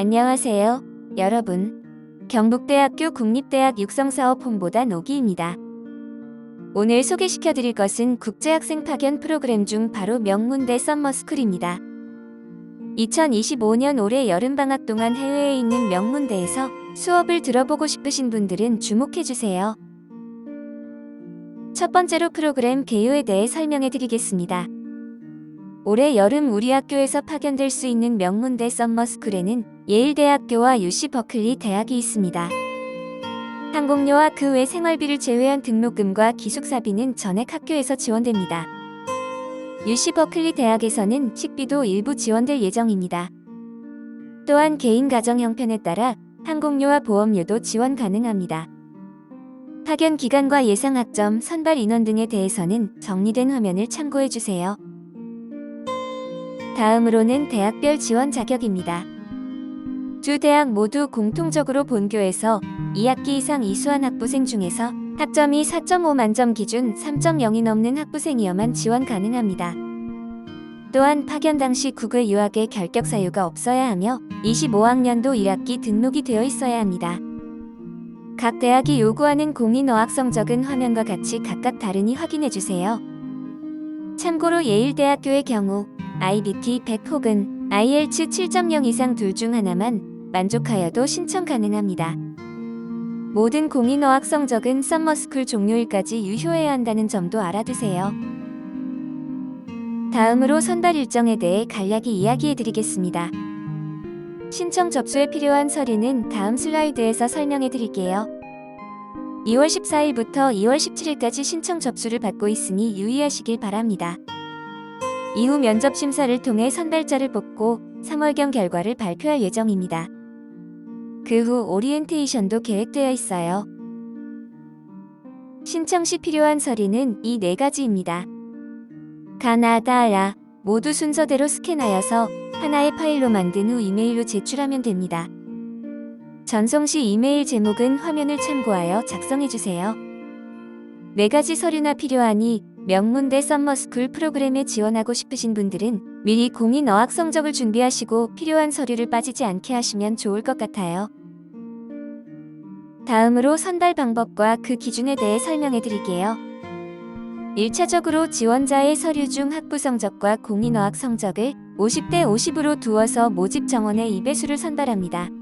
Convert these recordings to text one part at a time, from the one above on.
안녕하세요, 여러분. 경북대학교 국립대학 육성사업 홍보다 노기입니다. 오늘 소개시켜 드릴 것은 국제학생 파견 프로그램 중 바로 명문대 썸머스쿨입니다. 2025년 올해 여름방학 동안 해외에 있는 명문대에서 수업을 들어보고 싶으신 분들은 주목해주세요. 첫 번째로 프로그램 개요에 대해 설명해 드리겠습니다. 올해 여름 우리 학교에서 파견될 수 있는 명문대 썸머스쿨에는 예일대학교와 UC 버클리 대학이 있습니다. 항공료와 그 외 생활비를 제외한 등록금과 기숙사비는 전액 학교에서 지원됩니다. UC 버클리 대학에서는 식비도 일부 지원될 예정입니다. 또한 개인 가정 형편에 따라 항공료와 보험료도 지원 가능합니다. 파견 기간과 예상 학점, 선발 인원 등에 대해서는 정리된 화면을 참고해 주세요. 다음으로는 대학별 지원 자격입니다. 두 대학 모두 공통적으로 본교에서 2학기 이상 이수한 학부생 중에서 학점이 4.5 만점 기준 3.0이 넘는 학부생이어만 지원 가능합니다. 또한 파견 당시 국외 유학의 결격 사유가 없어야 하며 25학년도 1학기 등록이 되어 있어야 합니다. 각 대학이 요구하는 공인 어학 성적은 화면과 같이 각각 다르니 확인해 주세요. 참고로 예일대학교의 경우 IBT 100 혹은 IELTS 7.0 이상 둘 중 하나만 만족하여도 신청 가능합니다. 모든 공인 어학 성적은 썸머스쿨 종료일까지 유효해야 한다는 점도 알아두세요. 다음으로 선발 일정에 대해 간략히 이야기해 드리겠습니다. 신청 접수에 필요한 서류는 다음 슬라이드에서 설명해 드릴게요. 2월 14일부터 2월 17일까지 신청 접수를 받고 있으니 유의하시길 바랍니다. 이후 면접 심사를 통해 선발자를 뽑고 3월경 결과를 발표할 예정입니다. 그 후 오리엔테이션도 계획되어 있어요. 신청 시 필요한 서류는 이 네 가지입니다. 가나다라 모두 순서대로 스캔하여서 하나의 파일로 만든 후 이메일로 제출하면 됩니다. 전송 시 이메일 제목은 화면을 참고하여 작성해 주세요. 네 가지 서류나 필요하니 명문대 썸머스쿨 프로그램에 지원하고 싶으신 분들은 미리 공인 어학 성적을 준비하시고 필요한 서류를 빠지지 않게 하시면 좋을 것 같아요. 다음으로 선발 방법과 그 기준에 대해 설명해 드릴게요. 1차적으로 지원자의 서류 중 학부 성적과 공인 어학 성적을 50대 50으로 두어서 모집 정원의 2배수를 선발합니다.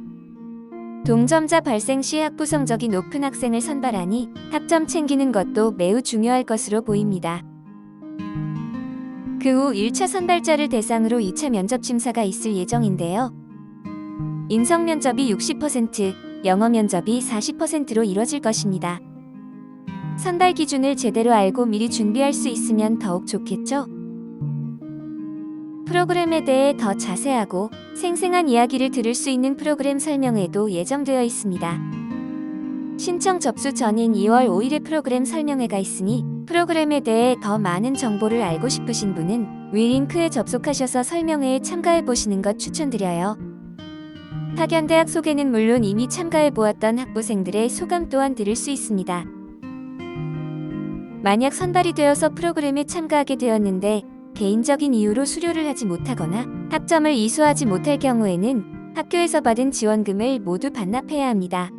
동점자 발생 시 학부 성적이 높은 학생을 선발하니 학점 챙기는 것도 매우 중요할 것으로 보입니다. 그 후 1차 선발자를 대상으로 2차 면접 심사가 있을 예정인데요. 인성 면접이 60%, 영어 면접이 40%로 이뤄질 것입니다. 선발 기준을 제대로 알고 미리 준비할 수 있으면 더욱 좋겠죠? 프로그램에 대해 더 자세하고 생생한 이야기를 들을 수 있는 프로그램 설명회도 예정되어 있습니다. 신청 접수 전인 2월 5일에 프로그램 설명회가 있으니 프로그램에 대해 더 많은 정보를 알고 싶으신 분은 위 링크에 접속하셔서 설명회에 참가해 보시는 것 추천드려요. 파견대학 소개는 물론 이미 참가해 보았던 학부생들의 소감 또한 들을 수 있습니다. 만약 선발이 되어서 프로그램에 참가하게 되었는데 개인적인 이유로 수료를 하지 못하거나 학점을 이수하지 못할 경우에는 학교에서 받은 지원금을 모두 반납해야 합니다.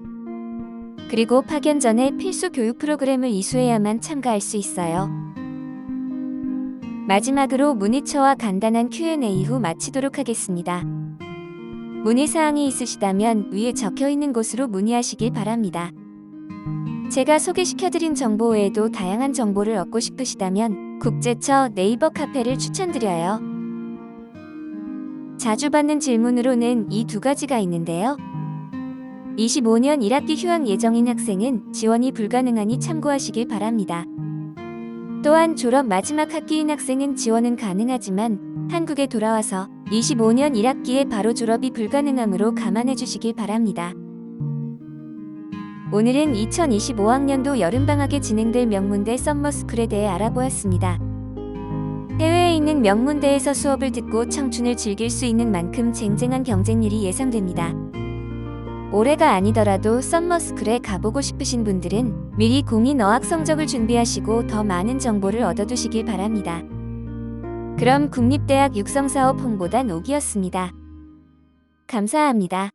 그리고 파견 전에 필수 교육 프로그램을 이수해야만 참가할 수 있어요. 마지막으로 문의처와 간단한 Q&A 후 마치도록 하겠습니다. 문의사항이 있으시다면 위에 적혀 있는 곳으로 문의하시길 바랍니다. 제가 소개시켜드린 정보 외에도 다양한 정보를 얻고 싶으시다면 국제처 네이버 카페를 추천드려요. 자주 받는 질문으로는 이 두 가지가 있는데요. 25년 1학기 휴학 예정인 학생은 지원이 불가능하니 참고하시길 바랍니다. 또한 졸업 마지막 학기인 학생은 지원은 가능하지만 한국에 돌아와서 25년 1학기에 바로 졸업이 불가능하므로 감안해 주시길 바랍니다. 오늘은 2025학년도 여름방학에 진행될 명문대 썸머스쿨에 대해 알아보았습니다. 해외에 있는 명문대에서 수업을 듣고 청춘을 즐길 수 있는 만큼 쟁쟁한 경쟁률이 예상됩니다. 올해가 아니더라도 썸머스쿨에 가보고 싶으신 분들은 미리 공인 어학 성적을 준비하시고 더 많은 정보를 얻어두시길 바랍니다. 그럼 국립대학 육성사업 홍보단 옥이었습니다. 감사합니다.